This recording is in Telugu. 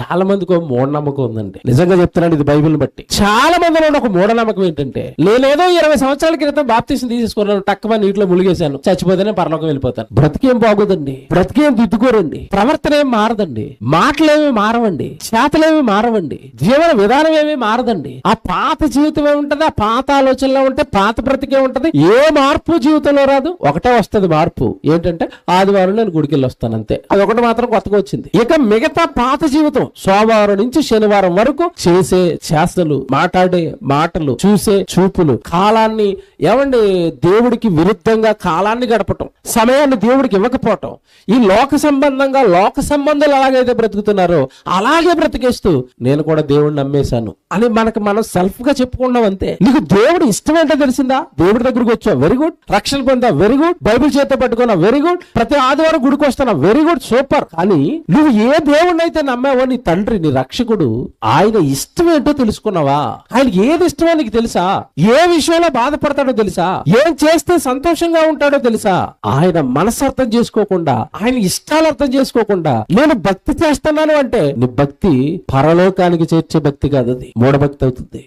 చాలా మందికి ఒక మూఢనమ్మకం ఉందండి. నిజంగా చెప్తున్నాను ఇది బైబిల్ బట్టి. చాలా మందిలో ఉన్న ఒక మూఢనమ్మకం ఏంటంటే నేనేదో ఇరవై సంవత్సరాల క్రితం బాప్తీసం తీసేసుకున్నాను టక్కువ నీటిలో ములిగేశాను చచ్చిపోతేనే పరలోకం వెళ్ళిపోతాను. బ్రతికేం బాగోదండి. బ్రతికేం దిద్దుకోరండి ప్రవర్తన ఏం మారదండి. మాటలేమి మారవండి. చేతలేమి మారవండి. జీవన విధానం ఏమీ మారదండి. ఆ పాత జీవితం ఏముంటది ఆ పాత ఆలోచనలో ఉంటే పాత బ్రతికే ఉంటది. ఏ మార్పు జీవితంలో రాదు? ఒకటే వస్తది మార్పు. ఏంటంటే ఆదివారం నేను గుడికి వెళ్ళి వస్తాను అంతే. అది ఒకటి మాత్రం కొత్తగా వచ్చింది. ఇక మిగతా పాత జీవితం సోమవారం నుంచి శనివారం వరకు చేసే చేష్టలు మాట్లాడే మాటలు చూసే చూపులు కాలాన్ని ఏమండి దేవుడికి విరుద్ధంగా కాలాన్ని గడపటం సమయాన్ని దేవుడికి ఇవ్వకపోవటం ఈ లోక సంబంధంగా లోక సంబంధాలు ఎలాగైతే బ్రతుకుతున్నారో అలాగే బ్రతికేస్తూ నేను కూడా దేవుడిని నమ్మేశాను అని మనకు మనం సెల్ఫ్గా చెప్పుకున్నాం అంతే. నీకు దేవుడు ఇష్టం ఏంటో తెలిసిందా? దేవుడి దగ్గరకు వచ్చావు వెరీ గుడ్ రక్షణ పొందా వెరీ గుడ్ బైబిల్ చేత పట్టుకున్నా వెరీ గుడ్ ప్రతి ఆదివారం గుడికి వస్తున్నా వెరీ గుడ్ సూపర్ కానీ నువ్వు ఏ దేవుడిని అయితే నమ్మావో నీ తండ్రి నీ రక్షకుడు ఆయన ఇష్టం ఏంటో తెలుసుకున్నావా? ఆయన ఏది ఇష్టమో నీకు తెలుసా? ఏ విషయంలో బాధపడతాడో తెలుసా? ఏం చేస్తే సంతోషంగా ఉంటాడో తెలుసా? ఆయన మనసు అర్థం చేసుకోకుండా ఆయన ఇష్టాలు అర్థం చేసుకోకుండా నేను భక్తి చేస్తున్నాను అంటే నీ భక్తి పరలోకానికి చేర్చే భక్తి కాదు అది. మూఢభక్తి అవుతుంది.